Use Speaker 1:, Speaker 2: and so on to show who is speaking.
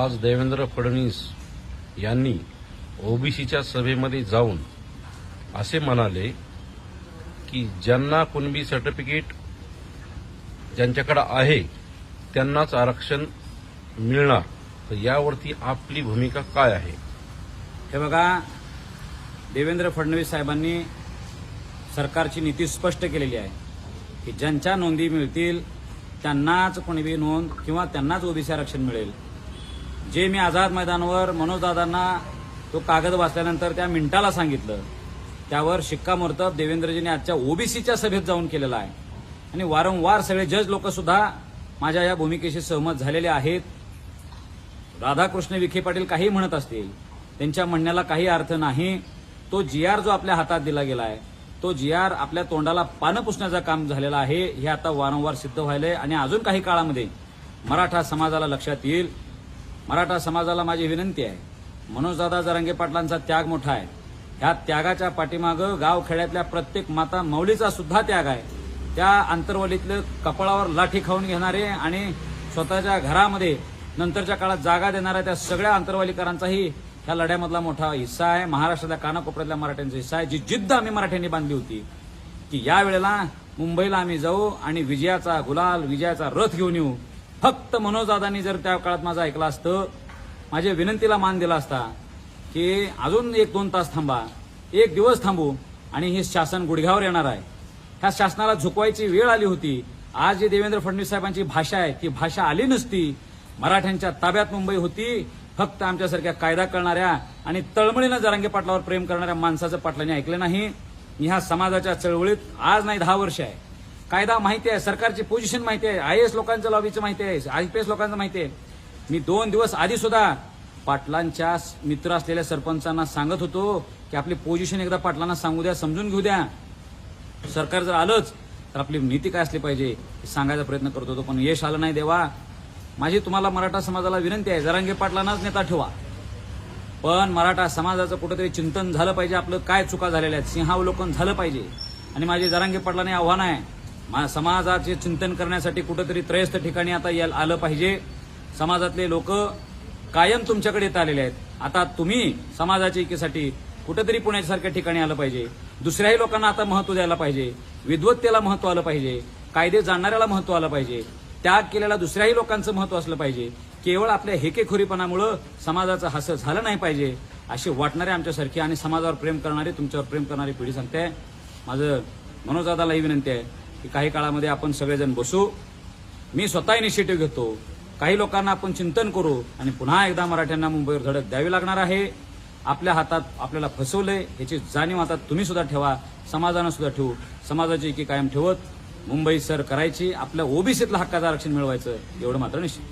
Speaker 1: आज देवेंद्र फडणवीस यांनी ओबीसीच्या सभेमध्ये जाऊन असे म्हणाले की ज्यांना कुणबी सर्टिफिकेट ज्यांच्याकडे आहे त्यांनाच आरक्षण मिळणार. तर यावरती आपली भूमिका काय आहे?
Speaker 2: हे बघा देवेंद्र फडणवीस साहेबांनी सरकारची नीती स्पष्ट केलेली आहे की ज्यांच्या नोंदी मिळतील त्यांनाच कुणबी नोंद किंवा त्यांनाच ओबीसी आरक्षण मिळेल. जे मी आझाद मैदानावर मनोजदादांना तो कागद वाचल्यानंतर त्या मिनिटाला सांगितलं त्यावर शिक्कामोर्तब देवेंद्रजींनी आजच्या ओबीसीच्या सभेत जाऊन केलेला आहे. आणि वारंवार सगळे जज लोक सुद्धा माझ्या या भूमिकेशी सहमत झालेले आहेत. राधाकृष्ण विखे पाटील काही म्हणत असतील त्यांच्या म्हणण्याला काही अर्थ नाही. तो जी आर जो आपल्या हातात दिला गेला आहे तो जी आर आपल्या तोंडाला पानं पुसण्याचं काम झालेलं आहे हे आता वारंवार सिद्ध व्हायलंय. आणि अजून काही काळामध्ये मराठा समाजाला लक्षात येईल. मराठा समाजाला माझी विनंती आहे. मनोजदादा जरांगे पाटलांचा त्याग मोठा आहे. ह्या त्यागाच्या पाठीमागं गाव खेड्यातल्या प्रत्येक माता मौलीचा सुद्धा त्याग आहे. त्या आंतरवलीतलं कपाळावर लाठी खाऊन घेणारे आणि स्वतःच्या घरामध्ये नंतरच्या काळात जागा देणाऱ्या त्या सगळ्या आंतरवालीकरांचाही ह्या लढ्यामधला मोठा हिस्सा आहे. महाराष्ट्रातल्या कानाकोपऱ्यातल्या मराठ्यांचा हिस्सा आहे. जी जिद्द आम्ही मराठ्यांनी बांधली होती की या वेळेला मुंबईला आम्ही जाऊ आणि विजयाचा गुलाल विजयाचा रथ घेऊन येऊ. फक्त मनोजदादांनी जर त्या काळात माझं ऐकलं असतं माझ्या विनंतीला मान दिला असता की अजून एक दोन तास थांबा एक दिवस थांबू आणि हे शासन गुडघ्यावर येणार आहे. ह्या शासनाला झुकवायची वेळ आली होती. आज जी देवेंद्र फडणवीस साहेबांची भाषा आहे ती भाषा आली नसती. मराठ्यांच्या ताब्यात मुंबई होती फक्त आमच्यासारख्या कायदा करणाऱ्या आणि तळमळीनं जरांगे पाटलावर प्रेम करणाऱ्या माणसाचं पाटलांनी ऐकलं नाही. ह्या समाजाच्या चळवळीत आज नाही दहा वर्ष आहे. कायदा माहिती आहे सरकारची पोझिशन माहिती आहे आय एस लोकांचं लॉबीचं माहिती आहे आय पी एस लोकांचं माहिती आहे. मी दोन दिवस आधी सुद्धा पाटलांच्या मित्र असलेल्या सरपंचांना सांगत होतो की आपली पोझिशन एकदा पाटलांना सांगू द्या समजून घेऊ द्या. सरकार जर आलंच तर आपली नीती काय असली पाहिजे सांगायचा प्रयत्न करत होतो पण यश आलं नाही देवा. माझी तुम्हाला मराठा समाजाला विनंती आहे जरांगे पाटलांनाच नेता ठेवा. पण मराठा समाजाचं कुठेतरी चिंतन झालं पाहिजे आपलं काय चुका झालेल्या आहेत सिंहावलोकन झालं पाहिजे. आणि माझे जरांगे पाटलाने आव्हान आहे समाजाचे चिंतन करण्यासाठी कुठंतरी त्रयस्थ ठिकाणी आता या- आलं पाहिजे. समाजातले लोक कायम तुमच्याकडे येत आलेले आहेत. आता तुम्ही समाजाच्या एकीसाठी कुठेतरी पुण्यासारख्या ठिकाणी आलं पाहिजे. दुसऱ्याही लोकांना आता महत्त्व द्यायला पाहिजे. विद्वत्तेला महत्त्व आलं पाहिजे. कायदे जाणणाऱ्याला महत्त्व आलं पाहिजे. त्याग केलेल्या दुसऱ्याही लोकांचं महत्त्व असलं पाहिजे. केवळ आपल्या हेकेखोरीपणामुळं समाजाचं हसं झालं नाही पाहिजे अशी वाटणारे आमच्यासारखी आणि समाजावर प्रेम करणारी तुमच्यावर प्रेम करणारी पिढी सांगते. माझं मनोजदादालाही विनंती आहे. की काही काळामध्ये आपण सगळेजण बसू. मी स्वतः इनिशिएटिव्ह घेतो. काही लोकांना आपण चिंतन करू आणि पुन्हा एकदा मराठ्यांना मुंबईवर धडक द्यावी लागणार आहे. आपल्या हातात आपल्याला फसवलंय याची जाणीव आता तुम्ही सुद्धा ठेवा समाजानं सुद्धा ठेवू. समाजाची एकी कायम ठेवत मुंबई सर करायची आपल्या ओबीसीतलं हक्काचं आरक्षण मिळवायचं एवढं मात्र निश्चित.